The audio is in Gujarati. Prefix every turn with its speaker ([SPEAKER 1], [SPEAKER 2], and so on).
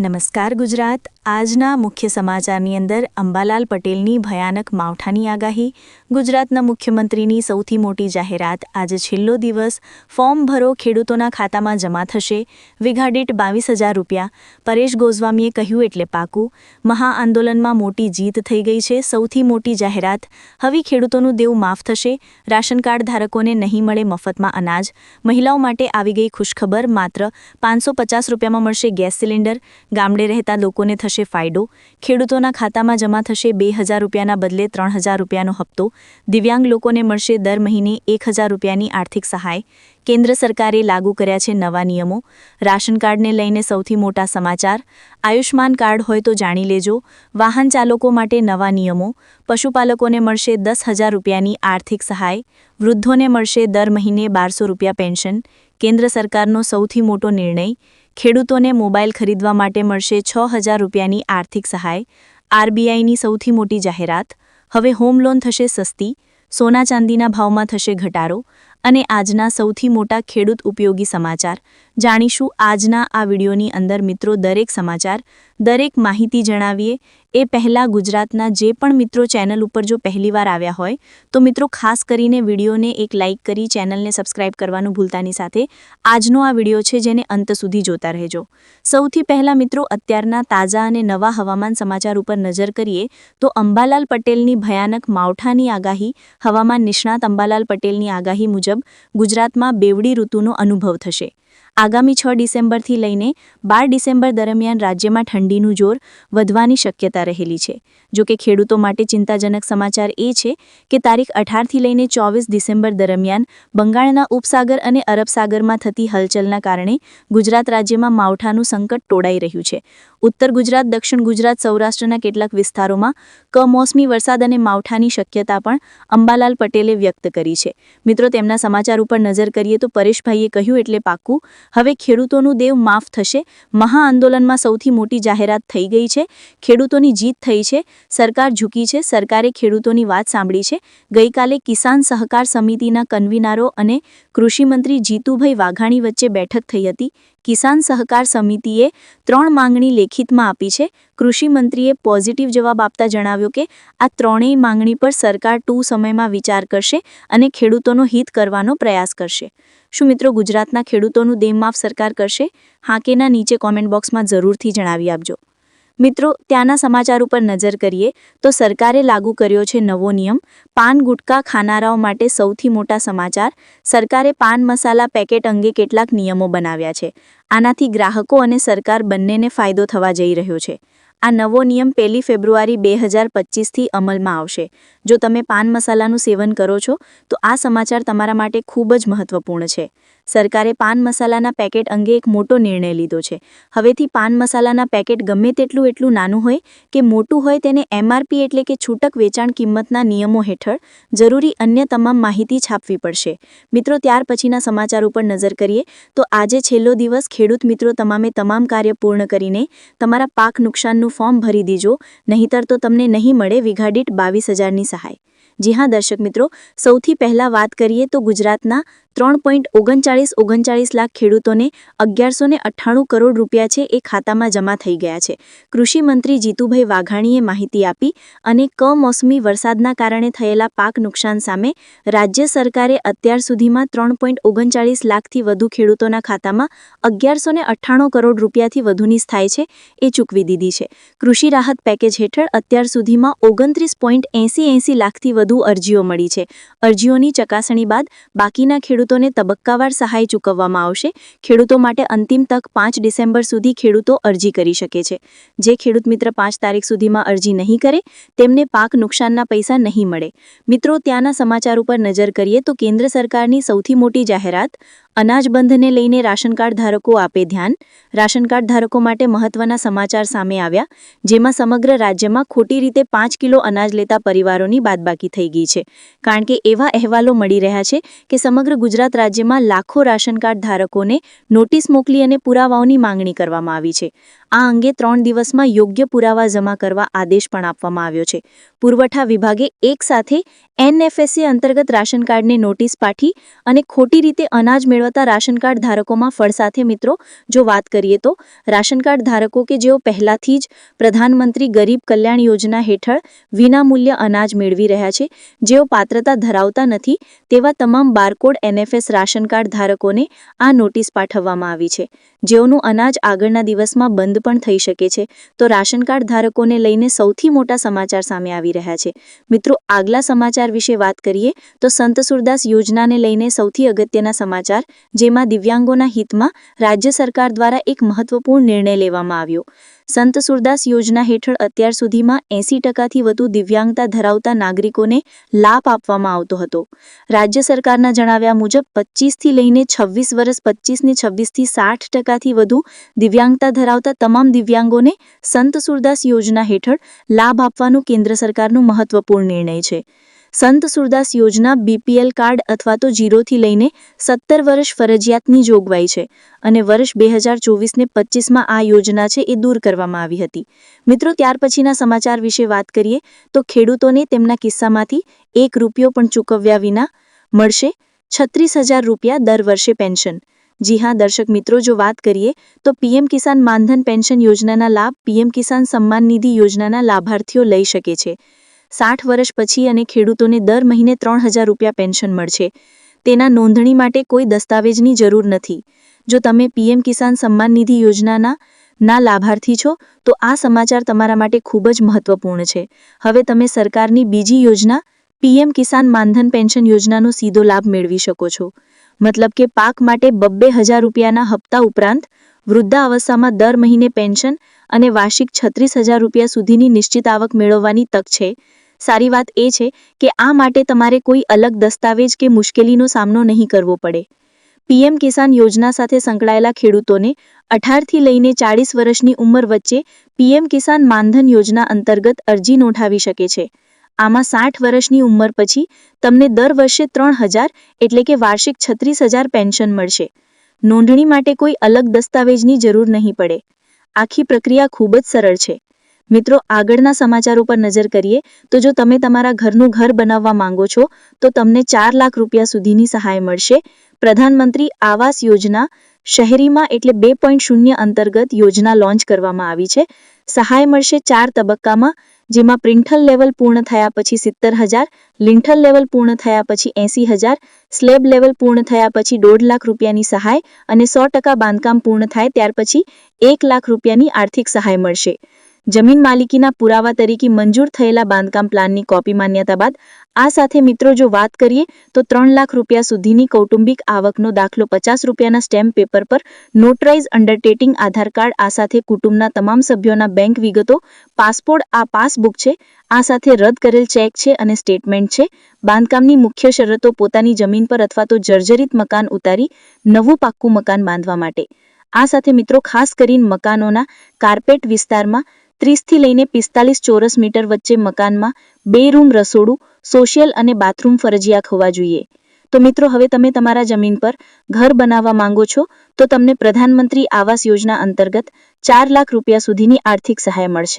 [SPEAKER 1] નમસ્કાર ગુજરાત આજના મુખ્ય સમાચારની અંદર અંબાલાલ પટેલની ભયાનક માવઠાની આગાહી. ગુજરાતના મુખ્યમંત્રીની સૌથી મોટી જાહેરાત. આજે છેલ્લો દિવસ ફોર્મ ભરો ખેડૂતોના ખાતામાં જમા થશે. વિઘાડીટ બાવીસ હજાર રૂપિયા. પરેશ ગોસ્વામીએ કહ્યું એટલે પાકું. મહાઆંદોલનમાં મોટી જીત થઈ ગઈ છે. સૌથી મોટી જાહેરાત. હવે ખેડૂતોનું દેવું માફ થશે. રાશન કાર્ડ ધારકોને નહીં મળે મફતમાં અનાજ. મહિલાઓ માટે આવી ગઈ ખુશખબર. માત્ર પાંચસો પચાસ રૂપિયામાં મળશે ગેસ સિલિન્ડર. ગામડે રહેતા લોકોને થશે ફાયદો. ખેડૂતોના ખાતામાં જમા થશે બે હજાર રૂપિયાના બદલે ત્રણ હજાર રૂપિયાનો હપ્તો. દિવ્યાંગ લોકોને મળશે દર મહિને એક હજાર રૂપિયાની આર્થિક સહાય. કેન્દ્ર સરકારે લાગુ કર્યા છે નવા નિયમો. રાશન કાર્ડને લઈને સૌથી મોટા સમાચાર. આયુષ્માન કાર્ડ હોય તો જાણી લેજો. વાહન ચાલકો માટે નવા નિયમો. પશુપાલકોને મળશે દસ હજાર રૂપિયાની આર્થિક સહાય. વૃદ્ધોને મળશે દર મહિને બારસો રૂપિયા પેન્શન. કેન્દ્ર સરકારનો સૌથી મોટો નિર્ણય. ખેડૂતોને મોબાઈલ ખરીદવા માટે મળશે છ હજાર રૂપિયાની આર્થિક સહાય, આરબીઆઈની સૌથી મોટી જાહેરાત, હવે હોમ લોન થશે સસ્તી, સોના ચાંદીના ભાવમાં થશે ઘટાડો અને આજના સૌથી મોટા ખેડૂત ઉપયોગી સમાચાર. જાણીશું આજના આ વિડીયોની અંદર મિત્રો દરેક સમાચાર દરેક માહિતી જણાવીએ, એ પહેલાં ગુજરાતના જે પણ મિત્રો ચેનલ ઉપર જો પહેલીવાર આવ્યા હોય, તો મિત્રો ખાસ કરીને વિડીયોને એક લાઇક કરી ચેનલને સબસ્ક્રાઇબ કરવાનું ભૂલતાની સાથે આજનો આ વીડિયો છે જેને અંત સુધી જોતા રહેજો. સૌથી પહેલાં મિત્રો અત્યારના તાજા અને નવા હવામાન સમાચાર ઉપર નજર કરીએ, તો અંબાલાલ પટેલની ભયાનક માવઠાની આગાહી, હવામાન નિષ્ણાત અંબાલાલ પટેલની આગાહી મુજબ ગુજરાતમાં બેવડી ઋતુનો અનુભવ થશે. આગામી છ ડિસેમ્બરથી લઈને બાર ડિસેમ્બર દરમિયાન રાજ્યમાં ઠંડીનું જોર વધવાની શક્યતા રહેલી છે. જોકે ખેડૂતો માટે ચિંતાજનક સમાચાર એ છે કે તારીખ અઢારથી લઈને ચોવીસ ડિસેમ્બર દરમિયાન બંગાળના ઉપસાગર અને અરબસાગરમાં થતી હલચલના કારણે ગુજરાત રાજ્યમાં માવઠાનું સંકટ તોડાઈ રહ્યું છે. ઉત્તર ગુજરાત, દક્ષિણ ગુજરાત, સૌરાષ્ટ્રના કેટલાક વિસ્તારોમાં કમોસમી વરસાદ અને માવઠાની શક્યતા પણ અંબાલાલ પટેલે વ્યક્ત કરી છે. મિત્રો, તેમના સમાચાર ઉપર નજર કરીએ તો પરેશભાઈએ કહ્યું, એટલે પાક્કું હવે ખેડૂતોનું દેવ માફ થશે. મહાઆંદોલનમાં સૌથી મોટી જાહેરાત થઈ ગઈ છે. ખેડૂતોની જીત થઈ છે. સરકાર ઝૂકી છે. સરકારે ખેડૂતોની વાત સાંભળી છે. ગઈકાલે કિસાન સહકાર સમિતિના કન્વીનરો અને કૃષિમંત્રી જીતુભાઈ વાઘાણી વચ્ચે બેઠક થઈ હતી. કિસાન સહકાર સમિતિએ ત્રણ માંગણી લેખિતમાં આપી છે. કૃષિમંત્રીએ પોઝિટિવ જવાબ આપતા જણાવ્યું કે, આ ત્રણેય માંગણી પર સરકાર ટૂંક સમયમાં વિચાર કરશે અને ખેડૂતોનો હિત કરવાનો પ્રયાસ કરશે. શું મિત્રો ગુજરાતના ખેડૂતોનું દેમમાફ સરકાર કરશે? હા કે ના નીચે કોમેન્ટ બોક્સમાં જરૂરથી જણાવી આપજો. મિત્રો, ત્યાંના સમાચાર ઉપર નજર કરીએ તો સરકારે લાગુ કર્યો છે નવો નિયમ. પાન ગુટકા ખાનારાઓ માટે સૌથી મોટા સમાચાર. સરકારે પાન મસાલા પેકેટ અંગે કેટલાક નિયમો બનાવ્યા છે. આનાથી ગ્રાહકો અને સરકાર બંનેને ફાયદો થવા જઈ રહ્યો છે. આ નવો નિયમ પહેલી ફેબ્રુઆરી બે હજાર પચીસથી અમલમાં આવશે. જો તમે પાન મસાલાનું સેવન કરો છો, તો આ સમાચાર તમારા માટે ખૂબ જ મહત્વપૂર્ણ છે. સરકારે પાન મસાલાના પેકેટ અંગે એક મોટો નિર્ણય લીધો છે. હવેથી પાન મસાલાના પેકેટ ગમે તેટલું એટલું નાનું હોય કે મોટું હોય તેને એમઆરપી એટલે કે છૂટક વેચાણ કિંમતના નિયમો હેઠળ જરૂરી અન્ય તમામ માહિતી છાપવી પડશે. મિત્રો, ત્યાર પછીના સમાચાર ઉપર નજર કરીએ તો આજે છેલ્લો દિવસ ખેડૂત મિત્રો તમામે તમામ કાર્ય પૂર્ણ કરીને તમારા પાક નુકસાનનું ફોર્મ ભરી દીજો, નહીંતર તો તમને નહીં મળે વિઘાડીટ બાવીસ હજારની સહાય. જી હા, દર્શક મિત્રો, સૌથી પહેલાં વાત કરીએ તો ગુજરાતના ત્રણ પોઈન્ટ ઓગણચાળીસ ઓગણચાળીસ લાખ ખેડૂતોને અગિયારસો ને અઠ્ઠાણું કરોડ રૂપિયા છે એ ખાતામાં જમા થઈ ગયા છે. કૃષિમંત્રી જીતુભાઈ વાઘાણીએ માહિતી આપી અને કમોસમી વરસાદના કારણે થયેલા પાક નુકસાન સામે રાજ્ય સરકારે અત્યાર સુધીમાં ત્રણ પોઈન્ટ ઓગણચાળીસ લાખથી વધુ ખેડૂતોના ખાતામાં અગિયારસો ને અઠ્ઠાણું કરોડ રૂપિયાથી વધુની સ્થાય છે એ ચૂકવી દીધી છે. કૃષિ રાહત પેકેજ હેઠળ અત્યાર સુધીમાં ઓગણત્રીસ પોઈન્ટ એંસી એંસી લાખથી વધુ અરજીઓ મળી છે. અરજીઓની ચકાસણી બાદ બાકીના ખેડૂત ખેડૂતોને તબક્કાવાર સહાય ચૂકવવામાં આવશે. ખેડૂતો માટે અંતિમ તક પાંચ ડિસેમ્બર સુધી ખેડૂતો અરજી કરી શકે છે. જે ખેડૂત મિત્ર પાંચ તારીખ સુધીમાં અરજી નહીં કરે, તેમને પાક નુકસાનના પૈસા નહીં મળે. મિત્રો, ત્યાંના સમાચાર ઉપર નજર કરીએ તો કેન્દ્ર સરકારની સૌથી મોટી જાહેરાત અનાજ બંધને લઈને રાશન કાર્ડ ધારકો આપે ધ્યાન. રાશન કાર્ડ ધારકો માટે મહત્વના સમાચાર સામે આવ્યા, જેમાં સમગ્ર રાજ્યમાં ખોટી રીતે પાંચ કિલો અનાજ લેતા પરિવારોની બાદબાકી થઈ ગઈ છે. કારણ કે એવા અહેવાલો મળી રહ્યા છે કે સમગ્ર ગુજરાત રાજ્યમાં લાખો રાશન કાર્ડ ધારકોને નોટિસ મોકલી અને પુરાવાઓની માંગણી કરવામાં આવી છે. આ અંગે ત્રણ દિવસમાં યોગ્ય પુરાવા જમા કરવા આદેશ પણ આપવામાં આવ્યો છે. પુરવઠા વિભાગે એક સાથે એનએફએસસી અંતર્ગત રાશન કાર્ડને નોટિસ પાઠી અને ખોટી રીતે અનાજ મેળવતા ધરાવતા રાશન કાર્ડ ધારકોમાં ફળ સાથે મિત્રો, જો વાત કરીએ તો, રાશન કાર્ડ ધારકો કે જેઓ પહેલાથી જ પ્રધાનમંત્રી ગરીબ કલ્યાણ યોજના હેઠળ વિનામૂલ્ય અનાજ મેળવી રહ્યા છે, જેઓ પાત્રતા ધરાવતા નથી, તેવા તમામ બારકોડ એનએફએસ રાશન કાર્ડ ધારકોને આ નોટિસ પાઠવવામાં આવી છે. જેઓનું અનાજ આગળના દિવસમાં બંધ પણ થઈ શકે છે, તો રાશન કાર્ડ ધારકોને લઈને સૌથી મોટા સમાચાર સામે આવી રહ્યા છે. મિત્રો, આગલા સમાચાર વિશે વાત કરીએ, તો સંત સુરદાસ યોજનાને લઈને સૌથી અગત્યના સમાચાર જેમાં દિવ્યાંગોના હિતમાં રાજ્ય સરકાર દ્વારા એક મહત્વપૂર્ણ નિર્ણય લેવામાં આવ્યો. સંત સુરદાસ યોજના હેઠળ અત્યાર સુધીમાં એંસી ટકાથી વધુ દિવ્યાંગતા ધરાવતા નાગરિકોને લાભ આપવામાં આવતો હતો. રાજ્ય સરકારના જણાવ્યા મુજબ પચીસથી લઈને છવ્વીસ વર્ષ પચીસને છવ્વીસથી સાઠ ટકાથી વધુ દિવ્યાંગતા ધરાવતા તમામ દિવ્યાંગોને સંત સુરદાસ યોજના હેઠળ લાભ આપવાનું કેન્દ્ર સરકારનું મહત્વપૂર્ણ નિર્ણય છે. સંત સુરદાસ યોજના બીપીએલ કાર્ડ અથવા તો જીરોથી લઈને સત્તર વર્ષ ફરજિયાતની જોગવાઈ છે અને વર્ષ બે હજાર ચોવીસને પચીસમાં આ યોજના છે એ દૂર કરવામાં આવી હતી. મિત્રો, ત્યાર પછીના સમાચાર વિશે વાત કરીએ તો ખેડૂતોને તેમના કિસ્સામાંથી એક રૂપિયો પણ ચૂકવ્યા વિના મળશે છત્રીસ હજાર રૂપિયા દર વર્ષે પેન્શન. જી હા, દર્શક મિત્રો, જો વાત કરીએ તો પીએમ કિસાન માનધન પેન્શન યોજનાના લાભ પીએમ કિસાન સન્માન નિધિ યોજનાના લાભાર્થીઓ લઈ શકે છે. સાઠ વર્ષ પછી અને ખેડૂતોને દર મહિને ત્રણ હજાર રૂપિયા પેન્શન મળશે. તેના નોંધણી માટે કોઈ દસ્તાવેજની જરૂર નથી. જો તમે પીએમ કિસાન સન્માન નિધિ યોજનાના ના લાભાર્થી છો, તો આ સમાચાર તમારા માટે ખૂબ જ મહત્વપૂર્ણ છે. હવે તમે સરકારની બીજી યોજના, પીએમ કિસાન માનધન પેન્શન યોજનાનો સીધો લાભ મેળવી શકો છો. મતલબ કે પાક માટે બબ્બે હજાર રૂપિયાના હપ્તા ઉપરાંત વૃદ્ધાવસ્થામાં દર મહિને પેન્શન અને વાર્ષિક છત્રીસ હજાર રૂપિયા સુધીની નિશ્ચિત આવક મેળવવાની તક છે. સારી વાત એ છે કે આ માટે તમારે કોઈ અલગ દસ્તાવેજ કે મુશ્કેલીનો સામનો નહીં કરવો પડે. પીએમ કિસાન યોજના સાથે સંકળાયેલા ખેડૂતોને અઢારથી લઈને ચાળીસ વર્ષની ઉંમર વચ્ચે પીએમ કિસાન માનધન યોજના અંતર્ગત અરજી નોંધાવી શકે છે. આમાં સાઠ વર્ષની ઉંમર પછી તમને દર વર્ષે ત્રણ હજાર એટલે કે વાર્ષિક છત્રીસ હજાર પેન્શન મળશે. નોંધણી માટે કોઈ અલગ દસ્તાવેજની જરૂર નહીં પડે. આખી પ્રક્રિયા ખૂબ જ સરળ છે. મિત્રો, આગળના સમાચાર ઉપર નજર કરીએ, તો જો તમે તમારા ઘરનું ઘર બનાવવા માંગો છો, તો તમને ચાર લાખ રૂપિયા સુધીની સહાય મળશે. પ્રધાનમંત્રી આવાસ યોજના શહેરીમાં એટલે બે પોઈન્ટ શૂન્ય અંતર્ગત યોજના લોન્ચ કરવામાં આવી છે. સહાય મળશે ચાર તબક્કામાં, જેમાં પ્રિન્ઠલ લેવલ પૂર્ણ થયા પછી સિત્તેર હજાર લિન્ઠલ લેવલ પૂર્ણ થયા પછી એંસી હજાર, સ્લેબ લેવલ પૂર્ણ થયા પછી દોઢ લાખ રૂપિયાની સહાય અને સો ટકા બાંધકામ પૂર્ણ થાય ત્યાર પછી એક લાખ રૂપિયાની આર્થિક સહાય મળશે. જમીન માલિકીના પુરાવા તરીકે મંજૂર થયેલા બાંધકામ પ્લાનની કોપી માન્યતા બાદ આ સાથે મિત્રો જો વાત કરીએ તો ત્રણ લાખ રૂપિયા સુધીની કૌટુંબિક આવકનો દાખલો પચાસ રૂપિયાના સ્ટેમ્પ પેપર પર નોટરાઇઝ અંડરટેટિંગ આધાર કાર્ડ, આ સાથે કુટુંબના તમામ સભ્યોના બેંક વિગતો, પાસપોર્ટ, આ પાસબુક છે, આ સાથે રદ કરેલ ચેક છે અને સ્ટેટમેન્ટ છે. બાંધકામની મુખ્ય શરતો પોતાની જમીન પર અથવા તો જર્જરિત મકાન ઉતારી નવું પાક્કું મકાન બાંધવા માટે. આ સાથે મિત્રો ખાસ કરીને મકાનોના કાર્પેટ વિસ્તારમાં ત્રીસથી લઈને પિસ્તાલીસ ચોરસ મીટર વચ્ચે મકાનમાં બે રૂમ રસોડું સોશિયલ અને બાથરૂમ ફરજિયાત હોવા જોઈએ. તો મિત્રો, હવે તમે તમારા જમીન પર ઘર બનાવવા માંગો છો, તો તમને પ્રધાનમંત્રી આવાસ યોજના અંતર્ગત ચાર લાખ રૂપિયા સુધીની આર્થિક સહાય મળશે.